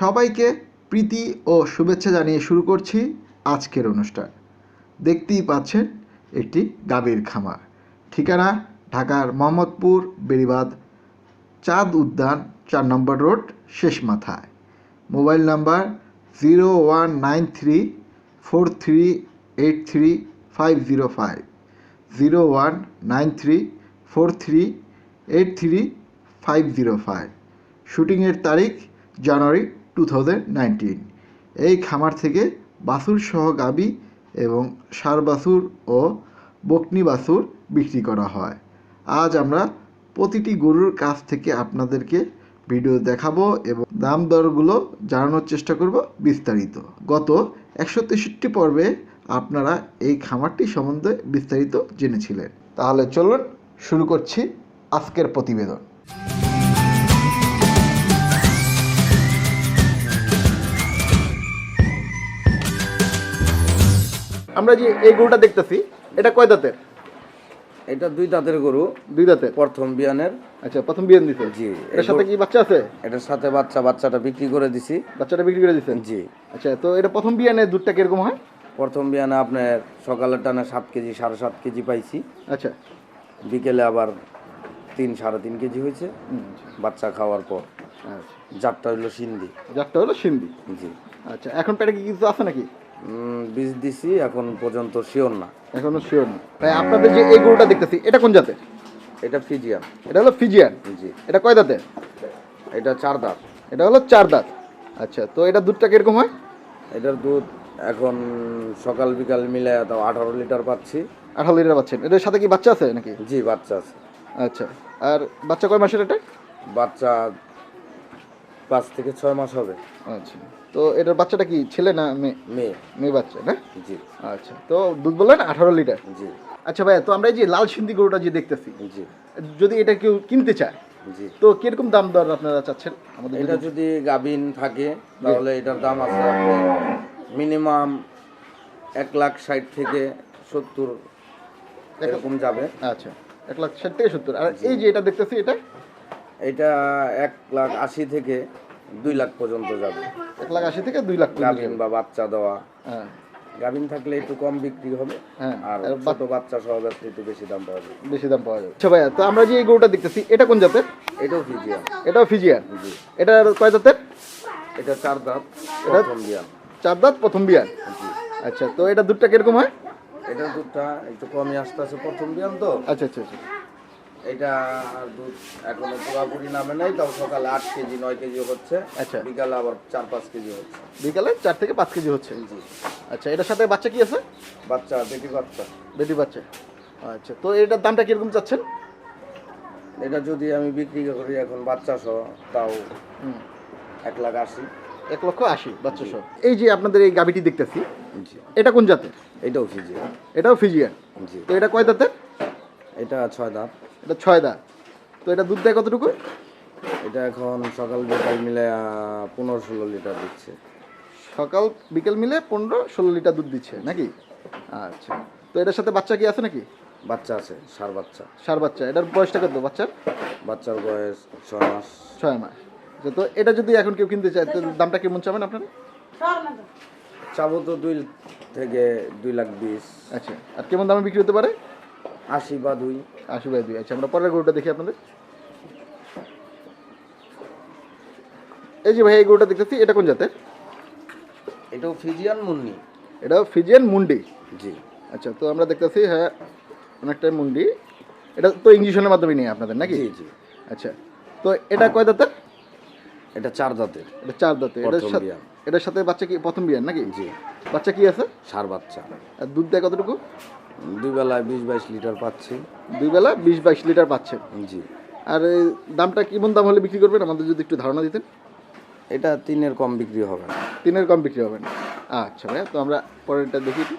সবাইকে প্রীতি ও শুভেচ্ছা জানিয়ে শুরু করছি আজকের অনুষ্ঠান। দেখতেই পাচ্ছেন একটি গাভীর খামার। ঠিকানা ঢাকার মোহাম্মদপুর, বেড়িবাঁধ, চাঁদ উদ্যান, চার নম্বর রোড, শেষ মাথায়। Mobile number zero one nine three four three eight three five zero five. Zero one nine three four three eight three five zero five. শুটিংয়ের তারিখ জানুয়ারি টু এই খামার থেকে বাছুর সহ গাবি এবং সার বাছুর ও বকনি বাছুর বিক্রি করা হয়। আজ আমরা প্রতিটি গরুর কাছ থেকে আপনাদেরকে ভিডিও দেখাবো এবং দাম দরগুলো জানানোর চেষ্টা করব বিস্তারিত। গত একশো তেষট্টি পর্বে আপনারা এই খামারটি সম্বন্ধে বিস্তারিত জেনেছিলেন। তাহলে চলুন শুরু করছি আজকের প্রতিবেদন। আমরা যে এই গরুটা দেখতেছি এটা কয় দাঁতের? এটা দুই দাঁতের গরু। দুই দাঁতের? প্রথম বিয়ানের। আচ্ছা প্রথম বিয়ান দিতে জি, এর সাথে কি বাচ্চা আছে? এটার সাথে বাচ্চা বাচ্চাটা বিক্রি করে দিছি। বাচ্চাটা বিক্রি করে দিছেন? জি। আচ্ছা তো এটা প্রথম বিয়ানের দুধটা কীরকম হয়? প্রথম বিয়ানে আপনার সকালের টানে সাত কেজি সাড়ে সাত কেজি পাইছি। আচ্ছা। বিকেলে আবার তিন সাড়ে তিন কেজি হয়েছে। বাচ্চা খাওয়ার পর। আচ্ছা। জাতটা হইল সিন্ধি। যারটা হলো সিন্ধি। জি। আচ্ছা এখন পেটে কি কিছু আছে নাকি? বীজ দিছি এখন পর্যন্ত শিওর না। এখনও শিওর না। তাই আপনাদের যে এই গরুটা দেখতেছি এটা কোন জাতের? এটা ফিজিয়ান এটা হলো ফিজিয়ান জি। এটা কয় দাঁতের? এটা চার দাঁত। এটা হলো চার দাঁত। আচ্ছা তো এটা দুধটা কীরকম হয়? এটার দুধ এখন সকাল বিকাল মিলে তাও আঠারো লিটার পাচ্ছি। আঠারো লিটার পাচ্ছেন। এটার সাথে কি বাচ্চা আছে নাকি? জি বাচ্চা আছে। আচ্ছা আর বাচ্চা কয় মাসের এটা? বাচ্চা পাঁচ থেকে ছয় মাস হবে। আচ্ছা। তো এটার বাচ্চাটা কি ছেলে না মেয়ে? মেয়ে। মেয়ে বাচ্চা না? জি। আচ্ছা। তো দুধ বললেন আঠারো লিটার। জি। আচ্ছা ভাইয়া তো আমরা এই যে লাল সিন্ধি গরুটা যে দেখতেছি জি। যদি এটা কেউ কিনতে চায় জি। তো কীরকম দাম দর আপনারা চাচ্ছেন? আমাদের এটা যদি- গাভিন থাকে তাহলে এটার দাম আছে মিনিমাম এক লাখ ষাট থেকে সত্তর এরকম যাবে। আচ্ছা। এক লাখ ষাট থেকে সত্তর। আর এই যে এটা দেখতেছি এটা এটা এক লাখ আশি থেকে দুই লাখ পর্যন্ত যাবে। এক লাখ আশি থেকে দুই লাখ গাভিন বা বাচ্চা দেওয়া। হ্যাঁ। গাভিন থাকলে একটু কম বিক্রি হবে হ্যাঁ। আর ছোট বাচ্চা সহ ব্যবসা একটু বেশি দাম পাওয়া যাবে। বেশি দাম পাওয়া যাবে। আচ্ছা ভাইয়া তো আমরা যে এই গরুটা দেখতেছি এটা কোন জাতের? এটাও ফিজিয়ান। এটাও ফিজিয়ান? জি। এটার কয় জাতের? এটা চার দাঁত এটা- প্রথম বিয়ান। চার দাঁত প্রথম বিয়ান? আচ্ছা তো এটা দুধটা কীরকম হয়? এটা দুধটা একটু কমই আসতে আছে প্রথম বিয়ান তো। আচ্ছা আচ্ছা আচ্ছা। এটা দুধ এখনও পুরোপুরি নামে নাই তাও সকালে আট কেজি নয় কেজি হচ্ছে। আচ্ছা। বিকালে আবার চার পাঁচ কেজি হচ্ছে। বিকালে চার থেকে পাঁচ কেজি হচ্ছে? জি। আচ্ছা এটার সাথে বাচ্চা কি আছে? বাচ্চা বেটি বাচ্চা। বেটি বাচ্চা। আচ্ছা তো এটার দামটা কীরকম চাচ্ছেন? এটা যদি আমি বিক্রি করি এখন বাচ্চা সহ তাও এক লাখ আশি। এক লক্ষ আশি বাচ্চা সহ। এই যে আপনাদের এই গাবিটি দেখতেছি জি। এটা কোন জাতের? এটাও ফিজিয়ান। এটাও ফিজিয়ান। জি। তো এটা কয় দাঁতের? এটা ছয় দাঁত। এটা ছয় দাঁত। তো এটা দুধ দেয় কতটুকু? এটা এখন সকাল বিকাল মিলে পনেরো ষোলো লিটার দিচ্ছে। সকাল বিকেল মিলে পনেরো ষোলো লিটার দুধ দিচ্ছে নাকি? আচ্ছা। তো এটার সাথে বাচ্চা কি আছে নাকি? বাচ্চা আছে সার বাচ্চা। সার বাচ্চা। এটার বয়সটা কত বাচ্চার? বাচ্চার বয়স ছয় মাস। ছয় মাস। আচ্ছা, তো এটা যদি এখন কেউ কিনতে চায় তো দামটা কেমন চাবেন আপনারা? চাবো তো দুই থেকে দুই লাখ বিশ। আচ্ছা আর কেমন দামে বিক্রি হতে পারে? আশি বা দুই। আশি বাই দুই। আচ্ছা আমরা পরের গরুটা দেখি আপনাদের। এই যে ভাই এই গরুটা দেখতেছি এটা কোন জাতের? এটাও ফিজিয়ান মুন্নি এটা ফিজিয়ান মুন্ডি? জি। আচ্ছা তো আমরা দেখতেছি হ্যাঁ অনেকটাই মুন্ডি। এটা তো ইঞ্জেকশনের মাধ্যমে নিয়ে আপনাদের নাকি? জি জি। আচ্ছা তো এটা কয় দাঁতের? এটা চার দাঁতের। এটা চার দাঁতের। এটার সাথে এটার সাথে বাচ্চা কি প্রথম বিয়ান নাকি? জি। বাচ্চা কি আছে? সার বাচ্চা। আর দুধ দেয় কতটুকু? দুই বেলায় বিশ বাইশ লিটার পাচ্ছি। দুই বেলা বিশ বাইশ লিটার পাচ্ছেন? জি। আর এই দামটা কেমন দাম হলে বিক্রি করবেন? আমাদের যদি একটু ধারণা দিতেন। এটা তিনের কম বিক্রি হবে না। তিনের কম বিক্রি হবে না। আচ্ছা ভাইয়া তো আমরা পরেরটা দেখি। একটু।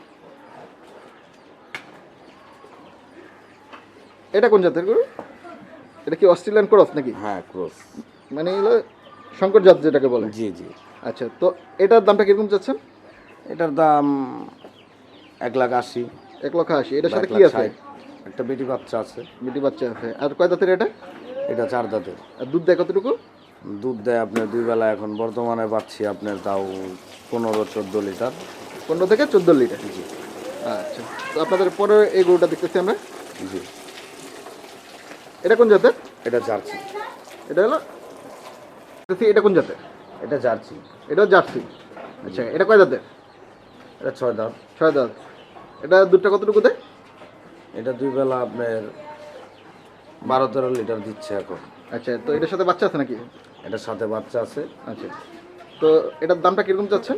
এটা কোন জাতের গরু? এটা কি অস্ট্রেলিয়ান ক্রস নাকি? হ্যাঁ ক্রস। মানে এগুলো শঙ্কর জাত যেটাকে বলে। জি জি। আচ্ছা তো এটার দামটা কীরকম চাচ্ছেন? এটার দাম এক লাখ আশি। এক লক্ষ আশি। এটার সাথে কি আছে? একটা বেটি বাচ্চা আছে। বেটি বাচ্চা আছে। আর কয় দাঁতের এটা? এটা চার দাঁতের। আর দুধ দেয় কতটুকু? দুধ দেয় আপনার দুই বেলা। এখন বর্তমানে পাচ্ছি আপনার তাও পনেরো চোদ্দ লিটার। পনেরো থেকে চোদ্দ লিটার। জি। আচ্ছা। তো আপনাদের পরে এই গরুটা দেখতেছি আমরা। জি। এটা কোন জাতের? এটা জার্সি। এটা হলো? এটা কোন জাতের? এটা জার্সি। এটা জার্সি। আচ্ছা এটা কয় জাতের এটা ছয় দাঁত। ছয় দাঁত। এটা দুধটা কতটুকু দেয়? এটা দুই বেলা আপনার বারো তেরো লিটার দিচ্ছে এখন। আচ্ছা তো এটার সাথে বাচ্চা আছে নাকি? এটার সাথে বাচ্চা আছে। আচ্ছা তো এটার দামটা কীরকম চাচ্ছেন?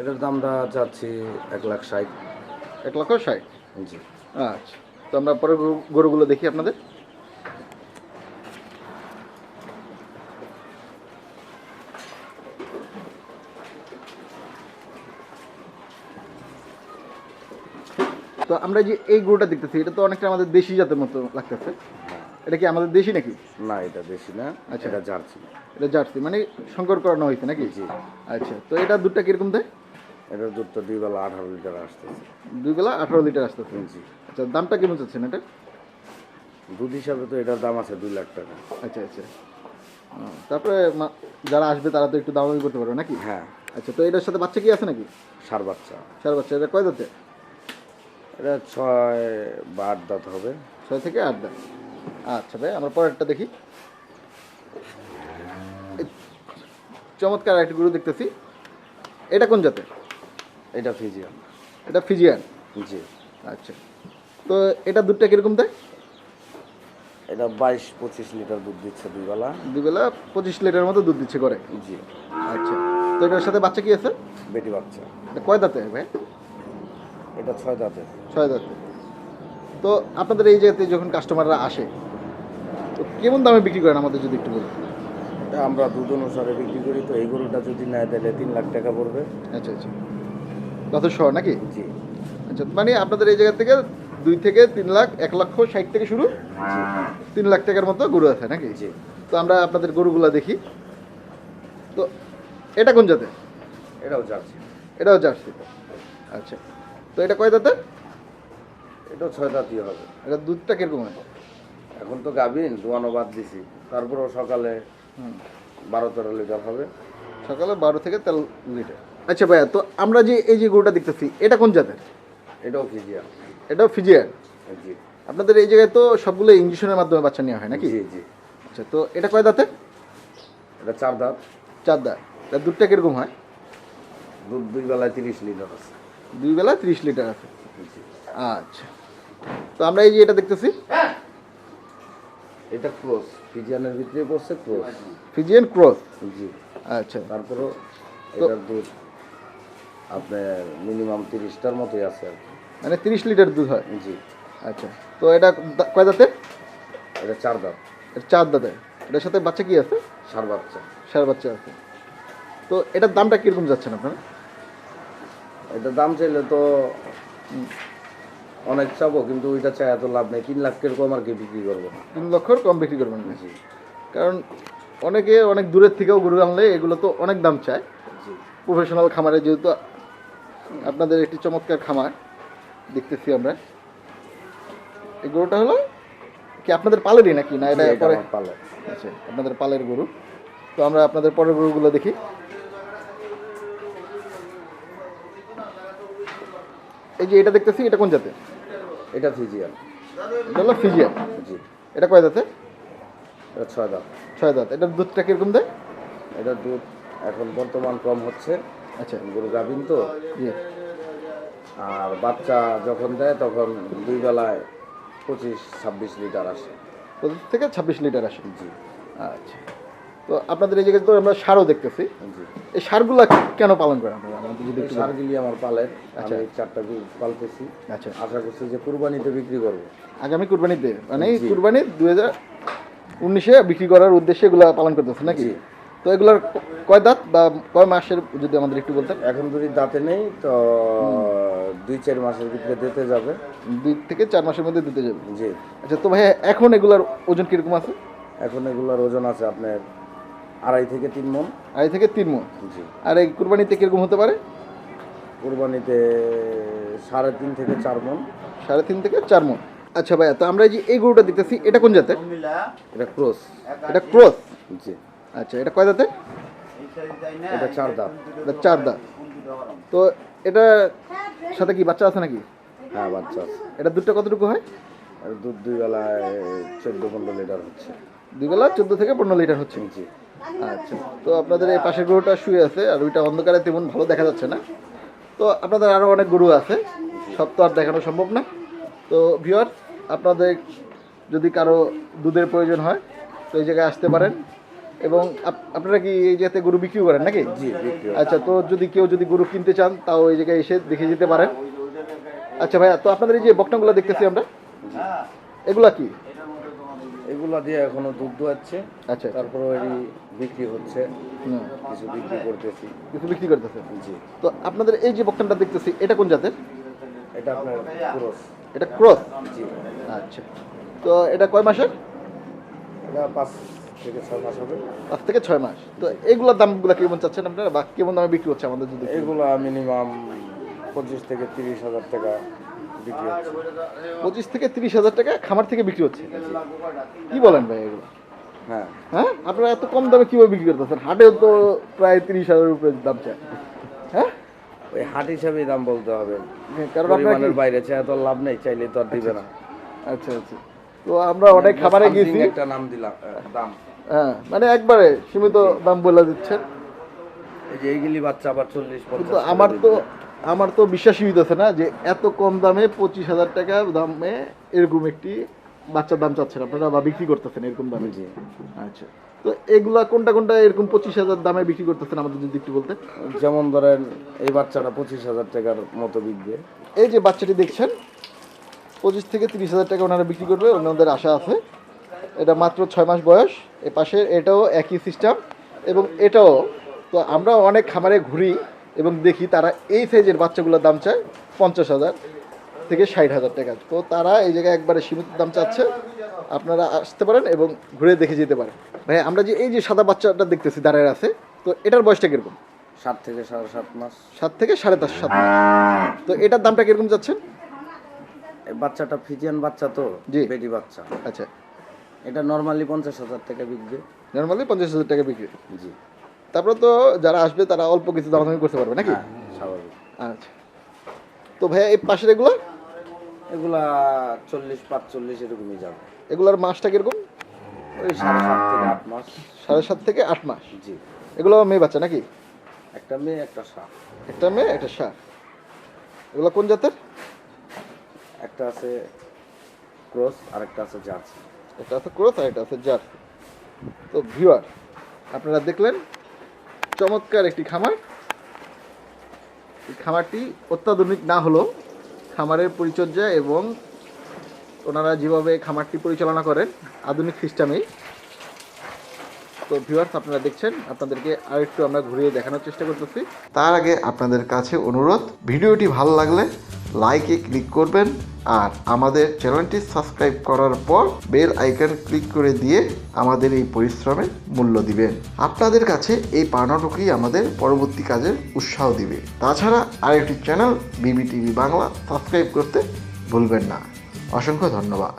এটার দামটা চাচ্ছি এক লাখ ষাট। এক লক্ষ ষাট? জি। আচ্ছা তো আমরা পরে গরু- গরুগুলো দেখি আপনাদের। আমরা যে এই গরুটা দেখতেছি এটা তো অনেকটা আমাদের দেশি জাতের মতো লাগতেছে। এটা কি আমাদের দেশি নাকি? না এটা দেশি না আচ্ছা। এটা জার্সি। এটা জার্সি মানে সংকর করানো হয়েছে নাকি? জি। আচ্ছা তো এটা দুধটা কীরকম দেয়? এটার দুধটা দুই বেলা আঠারো লিটার আসতেছে। দুই বেলা আঠারো লিটার আসতেছে? জি। আচ্ছা দামটা কেমন চাচ্ছেন এটা? দুধ হিসাবে তো এটার দাম আছে দুই লাখ টাকা। আচ্ছা আচ্ছা। তারপরে যারা আসবে তারা তো একটু দামামি করতে পারবে নাকি? হ্যাঁ। আচ্ছা তো এটার সাথে বাচ্চা কি আছে নাকি? সার বাচ্চা। সার বাচ্চা এটা কয় দাঁতে এটা ছয় বা আট দাঁত হবে। ছয় থেকে আট দাঁত। আচ্ছা ভাই আমরা পরেরটা দেখি। চমৎকার একটি গরু দেখতেছি। এটা কোন জাতের? এটা ফিজিয়ান। এটা ফিজিয়ান? জি। আচ্ছা। তো এটা দুধটা কীরকম দেয়? এটা বাইশ পঁচিশ লিটার দুধ দিচ্ছে দুই বেলা। দুবেলা পঁচিশ লিটার মতো দুধ দিচ্ছে করে। জি। আচ্ছা। তো এটার সাথে বাচ্চা কি আছে? বেটি বাচ্চা। কয় দাঁতে ভাই? এটা ছয় দাঁতের ছয় দাঁতে। তো আপনাদের এই জায়গাতে যখন কাস্টমাররা আসে তো কেমন দামে বিক্রি করেন আমাদের যদি একটু বলুন? এটা আমরা দুধ অনুসারে বিক্রি করি তো এই গরুটা যদি নেয় তাহলে তিন লাখ টাকা পড়বে। আচ্ছা আচ্ছা। যথেষ্ট নাকি? জি। আচ্ছা মানে আপনাদের এই জায়গা থেকে দুই থেকে তিন লাখ এক লক্ষ ষাট থেকে শুরু? তিন লাখ টাকার মতো গরু আছে নাকি? জি। তো আমরা আপনাদের গরুগুলো দেখি। তো এটা কোন জাতের? এটাও জার্সি। এটাও জার্সি। আচ্ছা। তো এটা কয় দাঁতের? এটাও ছয় দাঁতই হবে। এটা দুধটা কীরকম হয়? এখন তো গাভিন দোয়ানো বাদ দিছি। তারপরেও সকালে বারো তেরো লিটার হবে। সকালে বারো থেকে তেরো লিটার। আচ্ছা ভাইয়া তো আমরা যে এই যে গরুটা দেখতেছি এটা কোন জাতের? এটাও ফিজিয়াম এটাও ফিজিয়ান? জি। আপনাদের এই জায়গায় তো সবগুলো ইঞ্জেকশনের মাধ্যমে বাচ্চা নেওয়া হয় নাকি? জি জি। আচ্ছা তো এটা কয় দাঁতের? এটা চার দাঁত। চার দাঁত। দুধটা কীরকম হয়? দুধ দুই বেলায় তিরিশ লিটার আছে। দুই বেলা ত্রিশ লিটার আছে। আচ্ছা। তো আমরা এই যে এটা দেখতেছি। এটা ক্রোস ফিজিয়ানের ভিতরে পড়ছে ক্রোস। Friesian cross. জি। আচ্ছা। তারপরেও এটার দুধ আপনার মিনিমাম তিরিশটার মতোই আছে আর কি। মানে তিরিশ লিটার দুধ হয়? জি। আচ্ছা। তো এটা কয় দাঁতের? এটা চার দাঁত। এটা চার দাঁতের। এটার সাথে বাচ্চা কি আছে? সার বাচ্চা। সার বাচ্চা আছে। তো এটার দামটা কীরকম যাচ্ছেন আপনারা? এটা দাম চাইলে তো অনেক চাবো কিন্তু ওইটা চাই এত লাভ নেই। তিন লাখ কীরকম আর কি বিক্রি করব? তিন লক্ষর কম বিক্রি করবেন জি। কারণ অনেকে অনেক দূরের থেকেও গরু আনলে এগুলো তো অনেক দাম চায়। প্রফেশনাল খামারে যেহেতু আপনাদের একটি চমৎকার খামার দেখতেছি আমরা। এই গরুটা হলো কি আপনাদের পালেরই নাকি? না এটা পরে আচ্ছা আপনাদের পালের গরু। তো আমরা আপনাদের পরের গরুগুলো দেখি। এই যে এটা দেখতেছি এটা কোন জাতের? এটা ফিজিয়ান। এটা হলো ফিজিয়ান? জি। এটা কয় দাঁতে এটা ছয় দাঁত। ছয় দাঁত। এটার দুধটা কীরকম দেয়? এটা দুধ এখন বর্তমান কম হচ্ছে। আচ্ছা। গরু গাভিন তো। জি। আর বাচ্চা যখন দেয় তখন দুই বেলায় পঁচিশ ছাব্বিশ লিটার আসে। পঁচিশ থেকে ছাব্বিশ লিটার আসে। জি। আচ্ছা। তো আপনাদের এই জায়গায় তো আমরা সারও দেখতেছি। এই সারগুলা কেন পালন করেন আপনারা? সারগুলি আমার পালের। আচ্ছা। চারটা গরু পালতেছি। আচ্ছা। আশা করছি যে কুরবানিতে বিক্রি করব। আগামী কুরবানিতে? মানে কুরবানি দুই হাজার উনিশে বিক্রি করার উদ্দেশ্যে এগুলা পালন করতেছে নাকি? তো এগুলার কয় দাঁত বা কয় মাসের যদি আমাদের একটু বলতেন? এখন যদি দাঁতে নেই তো দুই চার মাসের ভিতরে দিতে যাবে। দুই থেকে চার মাসের মধ্যে দিতে যাবে। জি। আচ্ছা তো ভাই এখন এগুলার ওজন কীরকম আছে? এখন এগুলোর ওজন আছে আপনার আড়াই থেকে তিন মন। আড়াই থেকে তিন মন। জি। আর এই কুরবানিতে কীরকম হতে পারে? কুরবানিতে সাড়ে তিন থেকে চার মন। সাড়ে তিন থেকে চার মন। আচ্ছা ভাইয়া তো আমরা এই যে এই গরুটা দেখতেছি এটা কোন জাতের? এটা ক্রস। এটা ক্রস? জি। আচ্ছা এটা কয় দাঁতে এটা চার দাঁত। এটা চার দাঁত। তো এটা সাথে কি বাচ্চা আছে নাকি? হ্যাঁ বাচ্চা আছে। এটা দুধটা কতটুকু হয়? আর দুধ দুই বেলায় চোদ্দ পনেরো লিটার হচ্ছে। দুই বেলা চোদ্দ থেকে পনেরো লিটার হচ্ছে। জি। আচ্ছা। তো আপনাদের এই পাশের গরুটা শুয়ে আছে আর ওইটা অন্ধকারে তেমন ভালো দেখা যাচ্ছে না। তো আপনাদের আরও অনেক গরু আছে সব তো আর দেখানো সম্ভব না। তো ভিওর আপনাদের যদি কারও দুধের প্রয়োজন হয় তো এই জায়গায় আসতে পারেন। এবং আপ- আপনারা কি এই জায়গাতে গরু বিক্রি করেন নাকি? আচ্ছা তো যদি কেউ যদি গরু কিনতে চান তাও এই জায়গায় এসে দেখে যেতে পারেন। আচ্ছা ভাইয়া তো আপনাদের এই যে বকনাগুলো দেখতেছি আমরা এগুলা কি? এগুলা দিয়ে এখনও দুধ দোয়াচ্ছে। আচ্ছা তারপরে এটি বিক্রি হচ্ছে। কিছু বিক্রি করতেছি। কিছু বিক্রি করতেছেন? জি। তো আপনাদের এই যে বকনাটা দেখতেছি এটা কোন জাতের? এটা আপনার ক্রস। এটা ক্রস? জি। আচ্ছা। তো এটা কয় মাসের? এটা পাঁচ থেকে ছয় মাস হবে। পাঁচ থেকে ছয় মাস। তো এগুলোর দামগুলো কেমন চাচ্ছেন আপনারা? বা কেমন দামে বিক্রি হচ্ছে আমাদের যদি এগুলা মিনিমাম পঁচিশ থেকে তিরিশ হাজার টাকা বিক্রি হচ্ছে। পঁচিশ থেকে তিরিশ হাজার টাকা খামার থেকে বিক্রি হচ্ছে? কি বলেন ভাই এগুলো? হ্যাঁ। হ্যাঁ? আপনারা এত কম দামে কীভাবে বিক্রি করতেছেন? হাটেও তো প্রায় তিরিশ হাজার উপরে দাম চায়। হ্যাঁ? ওই হাট হিসাবেই দাম বলতে হবে। কারণ আপনারা বাইরে চাই তো লাভ নেই চাইলে তো আর দিবে না। আচ্ছা। আচ্ছা তো আমরা অনেক খাবারে গিয়েছি। একটা নাম দিলাম দাম। হ্যাঁ মানে একবারে সীমিত দাম বলে দিচ্ছেন। এই যে এইগুলি বাচ্চা আবার চল্লিশ পঞ্চাশ আমার তো আমার তো বিশ্বাসই হইতেছে না যে এত কম দামে পঁচিশ হাজার টাকা দামে এরকম একটি বাচ্চার দাম চাচ্ছেন আপনারা বা বিক্রি করতেছেন এরকম দামে। জি। আচ্ছা। তো এগুলা কোনটা কোনটা এরকম পঁচিশ হাজার দামে বিক্রি করতেছেন আমাদের যদি একটু বলতে যেমন ধরেন এই বাচ্চাটা পঁচিশ হাজার টাকার মতো বিকবে। এই যে বাচ্চাটি দেখছেন পঁচিশ থেকে তিরিশ হাজার টাকা ওনারা বিক্রি করবে ওনাদের আশা আছে। এটা মাত্র ছয় মাস বয়স এ পাশে এটাও একই সিস্টেম এবং এটাও তো আমরা অনেক খামারে ঘুরি এবং দেখি তারা এই সাইজের বাচ্চাগুলোর দাম চায় পঞ্চাশ হাজার থেকে ষাট হাজার টাকা। তো তারা এই জায়গায় একবারে সীমিত দাম চাচ্ছে। আপনারা আসতে পারেন এবং ঘুরে দেখে যেতে পারেন। ভাই আমরা যে এই যে সাদা বাচ্চাটা দেখতেছি দাঁড়ায় আছে তো এটার বয়সটা কীরকম? সাত থেকে সাড়ে সাত মাস। সাত থেকে সাড়ে দশ সাত মাস। তো এটার দামটা কীরকম যাচ্ছেন? বাচ্চাটা ফিজিয়ান বাচ্চা তো জি। বেটি বাচ্চা। আচ্ছা। এটা নর্মালি পঞ্চাশ হাজার টাকা বিক্রি। নর্মালি পঞ্চাশ হাজার টাকা বিক্রি। জি। তারপরে তো যারা আসবে তারা অল্প কিছু দামাদামি করতে পারবে নাকি? হ্যাঁ স্বাভাবিক। আচ্ছা। তো ভাইয়া এই পাশের এগুলো? এগুলা চল্লিশ পাঁচচল্লিশ এরকমই যাবে। এগুলোর মাসটা কীরকম? ওই সাড়ে সাত থেকে আট মাস। সাড়ে সাত থেকে আট মাস? জি। এগুলো মেয়ে বাচ্চা নাকি? একটা মেয়ে একটা সাপ। একটা মেয়ে একটা সার এগুলো কোন জাতের? একটা আছে ক্রস আর একটা আছে জার্সি। একটা আছে ক্রস আর একটা আছে জার তো ভিউয়ার আপনারা দেখলেন চমৎকার একটি খামার। খামারটি অত্যাধুনিক না হলেও খামারের পরিচর্যা এবং ওনারা যেভাবে খামারটি পরিচালনা করেন আধুনিক সিস্টেমেই। তো ভিউয়ার্স আপনারা দেখছেন, আপনাদেরকে আর একটু আমরা ঘুরিয়ে দেখানোর চেষ্টা করতেছি। তার আগে আপনাদের কাছে অনুরোধ, ভিডিওটি ভালো লাগলে লাইকে ক্লিক করবেন আর আমাদের চ্যানেলটি সাবস্ক্রাইব করার পর বেল আইকন ক্লিক করে দিয়ে আমাদের এই পরিশ্রমের মূল্য দিবেন। আপনাদের কাছে এই পাওনাটুকুই আমাদের পরবর্তী কাজের উৎসাহ দিবে। তাছাড়া আরেকটি চ্যানেল বিবিটিভি বাংলা সাবস্ক্রাইব করতে ভুলবেন না। অসংখ্য ধন্যবাদ।